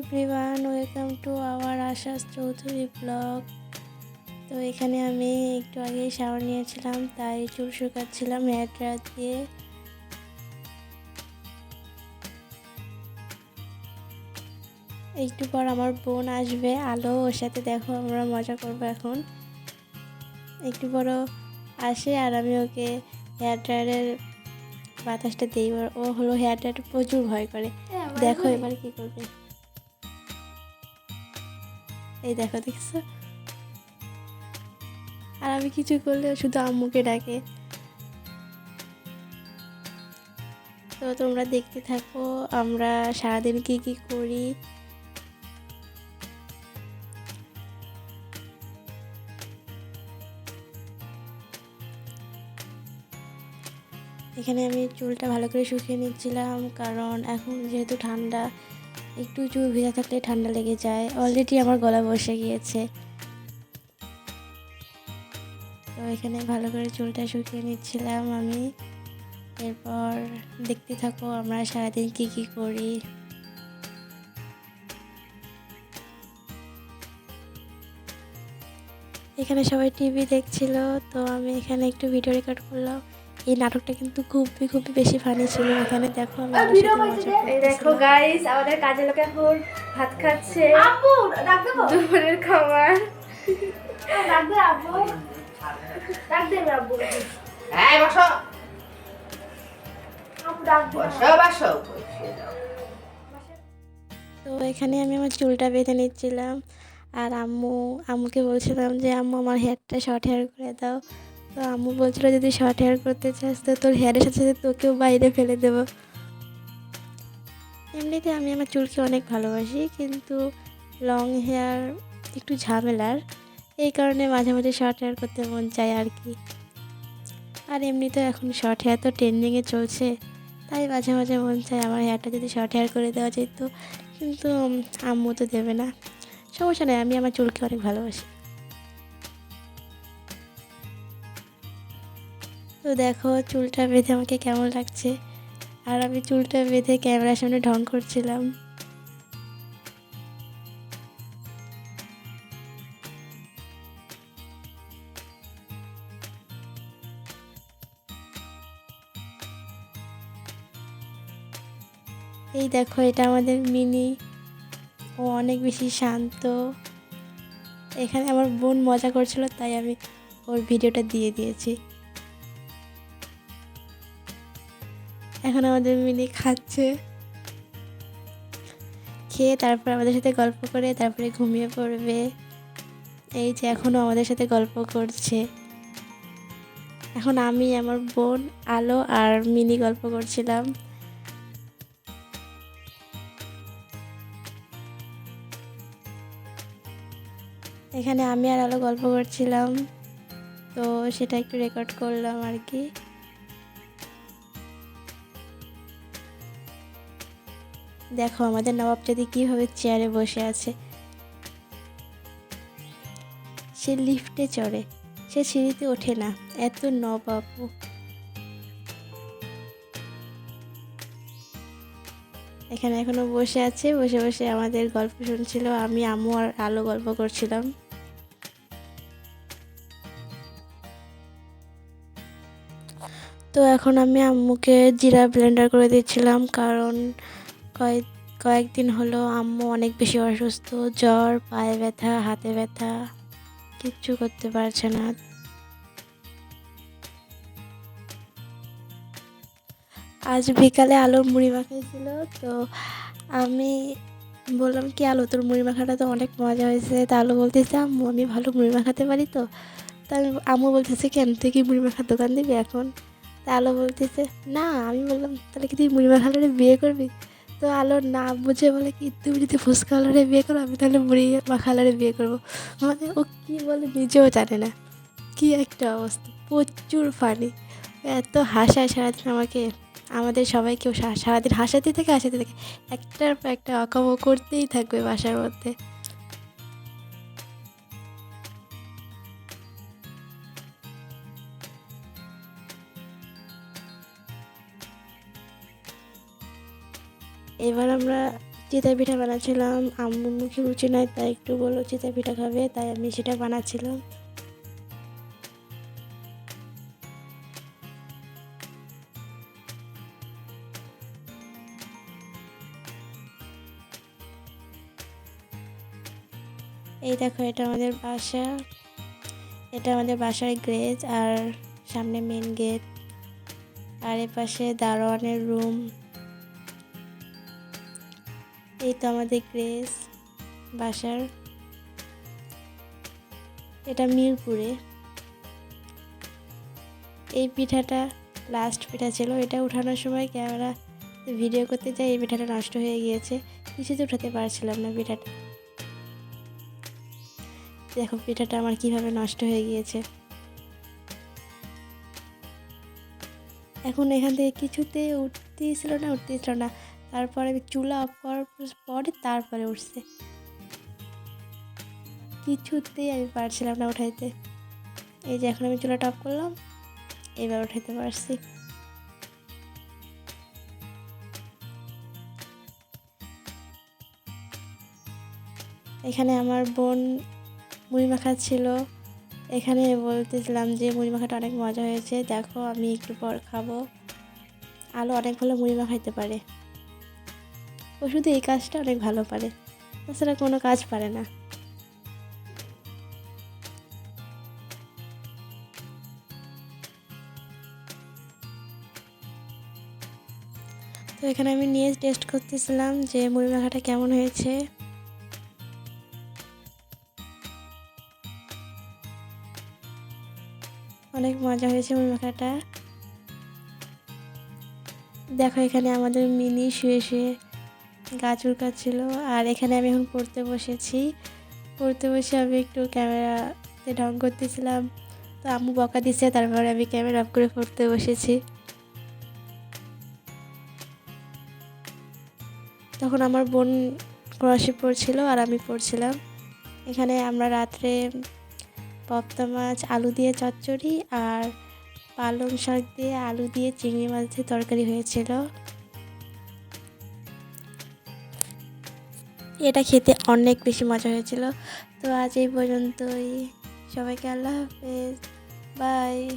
Everyone welcome to our Ashas Chowdhury blog তো এখানে আমি একটু আগে শাওয়ার নিয়েছিলাম, তাই চুল শুকাচ্ছিলাম হেয়ার ড্রায়ার দিয়ে। একটু পর আমার বোন আসবে আলো ওর সাথে দেখো আমরা মজা করব এখন। একটু বড় আসে আর আমি ওকে হেয়ার ড্রায়ারের বাতাসটা দিই। ও হলো হেয়ার ড্রায়ারটা প্রচুর ভয় করে। দেখো এবার কি করবে। এই দেখো দেখছ? আর আমি কিছু করলে শুধু আম্মুকে ডাকে। তো তোমরা দেখতে থাকো আমরা সারাদিন কি কি করি। এখানে আমি চুলটা ভালো করে শুকিয়ে নিচ্ছিলাম, কারণ এখন যেহেতু ঠান্ডা, একটু চুল ভেজা থাকলে ঠান্ডা লেগে যায়। অলরেডি আমার গলা বসে গিয়েছে। তো এখানে ভালো করে চুলটা শুকিয়ে নিচ্ছিলাম আমি। এরপর দেখতে থাকো আমরা সারাদিন কি কি করি। এখানে সবাই টিভি দেখছিল, তো আমি এখানে একটু ভিডিও রেকর্ড করলাম। এই নাটকটা কিন্তু খুবই খুবই বেশি ফানি ছিল। এখানে দেখো দেখো গাইস আমাদের কাজের লোক এখন ভাত খাচ্ছে। দুপুরের খাবার। ডাক আপু ডাক দেবে আপু এই বসো। আপু ডাক বসো বসো তো এখানে আমি আমার চুলটা বেঁধে নিচ্ছিলাম। আর আম্মু আম্মুকে বলছিলাম যে আম্মু আমার হেয়ারটা শর্ট হেয়ার করে দাও। তো আম্মু বলছিল যদি শর্ট হেয়ার করতে চাস তো তোর হেয়ারের সাথে সাথে তোকেও বাইরে ফেলে দেবো। এমনিতে আমি আমার চুলকে অনেক ভালোবাসি, কিন্তু লং হেয়ার একটু ঝামেলার। এই কারণে মাঝে মাঝে শর্ট হেয়ার করতে মন চায় আর কি। আর এমনিতেও এখন শর্ট হেয়ার তো ট্রেন্ডিংয়ে চলছে, তাই মাঝে মাঝে মন চায় আমার হেয়ারটা যদি শর্ট হেয়ার করে দেওয়া যেত, কিন্তু আম্মু তো দেবে না। সমস্যা নেই, আমি আমার চুলকে অনেক ভালোবাসি। তো দেখো চুলটা বেঁধে আমাকে কেমন লাগছে? আর আমি চুলটা বেঁধে ক্যামেরার সামনে ঢং করছিলাম। এই দেখো, এটা আমাদের মিনি। ও অনেক বেশি শান্ত। এখানে আমার বোন মজা করছিল, তাই আমি ওর ভিডিওটা দিয়ে দিয়েছি। এখন আমাদের মিনি খাচ্ছে। খেয়ে তারপর আমাদের সাথে গল্প করে তারপরে ঘুমিয়ে পড়বে। এই যে এখনও আমাদের সাথে গল্প করছে। এখন আমি, আমার বোন, আলো আর মিনি গল্প করছিলাম। এখানে আমি আর আলো গল্প করছিলাম। তো সেটা একটু রেকর্ড করলাম আর কি। দেখো আমাদের নবাবজাদি কীভাবে চেয়ারে বসে আছে। সে লিফটে চড়ে। সে সিঁড়িতে ওঠে না। এত নবাব এখানে এখনও বসে আছে। বসে বসে আমাদের গল্প শুনছিল। আমি, আম্মু আর আলো গল্প করছিলাম। তো এখন আমি আম্মুকে জিরা ব্লেন্ডার করে দিচ্ছিলাম। কারণ কয়েক, কয়েকদিন হলো আম্মু অনেক বেশি অসুস্থ, জ্বর, পায়ে ব্যথা, হাতে ব্যথা, কিচ্ছু করতে পারছে না। আজ বিকালে আলুর মুড়ি মাখাইছিল, তো আমি বললাম, কি আলু, তোর মুড়ি মাখাটা তো অনেক মজা হয়েছে। তা আলু বলতেছে, আম্মু, আমি ভালো মুড়ি মাখাতে পারি তো? তা আমি, আম্মু বলতেছে, কেন, তুই কি মুড়ি মাখার দোকান দিবি এখন? তা আলো বলতেছে, না। আমি বললাম, তাহলে কি তুই মুড়ি মাখালারে বিয়ে করবি? তো আলো না বুঝে বলে কি, তুমি যদি ফুচকালারে বিয়ে করো, আমি তাহলে মুড়ি মাখালারে বিয়ে করব। মানে ও কী বলে নিজেও জানে না। কি একটা অবস্থা, প্রচুর ফানি এত হাসায় সারাদিন আমাকে, আমাদের সবাইকে সারাদিন হাসাতে থাকে হাসাতে থাকে। একটার পর একটা অকামো করতেই থাকবে বাসার মধ্যে। এবার আমরা চিতা পিঠা বানাচ্ছিলাম। আম্মুর মুখে রুচি নাই, তাই একটু বলল চিতা পিঠা খাবে? তাই আমি সেটা বানাচ্ছিলাম। এই দেখো, এটা আমাদের বাসা। এটা আমাদের বাসার গ্রেজ আর সামনে মেন গেট আর এ পাশে দারোয়ানের রুম এই তো আমাদের গ্রেস বাসার। এটা মিরপুরে। এই পিঠাটা লাস্ট পিঠা ছিল। এটা উঠানোর সময় ক্যামেরা ভিডিও করতে যাই, এই পিঠাটা নষ্ট হয়ে গিয়েছে। কিছুতে উঠাতে পারছিলাম না পিঠাটা। দেখো পিঠাটা আমার কীভাবে নষ্ট হয়ে গিয়েছে। এখন এখান থেকে কিছুতে উঠতেই ছিল না, উঠতেই ছিল না। তারপরে চুলা অফ করার পরে তারপরে উঠছে। কিছুতেই আমি পারছিলাম না উঠাইতে। এই যে এখন আমি চুলাটা অফ করলাম, এবার উঠাইতে পারছি। এখানে আমার বোন মুড়ি মাখা ছিল। এখানে বলতেছিলাম যে মুড়ি মাখাটা অনেক মজা হয়েছে, দেখো আমি একটু পর খাব। আলো অনেক ভালো মুড়ি মাখাইতে পারে। ও শুধু এই কাজটা অনেক ভালো পারে। তাছাড়া কোনো কাজ পারে না। তো এখানে আমি নিয়ে টেস্ট করতেছিলাম যে মুড়ি মাখাটা কেমন হয়েছে। অনেক মজা হয়েছে মুড়ি মাখাটা। দেখো এখানে আমাদের মিনি শুয়ে শুয়ে গাছ উড়কাচ্ছিল আর এখানে আমি এখন পড়তে বসেছি। পড়তে বসে আমি একটু ক্যামেরাতে ঢং করতেছিলাম। তো আম্মু বকা দিচ্ছে তারপরে আমি ক্যামেরা অফ করে পড়তে বসেছি। তখন আমার বোন ক্রসে পড়ছিল আর আমি পড়ছিলাম। এখানে আমরা রাত্রে পপ্তা মাছ, আলু দিয়ে চচ্চড়ি আর পালং শাক দিয়ে আলু দিয়ে চিংড়ি মাছ দিয়ে তরকারি হয়েছিল। এটা খেতে অনেক বেশি মজা হয়েছিল। তো আজ এই পর্যন্তই। সবাইকে আল্লাহ হাফেজ। বাই।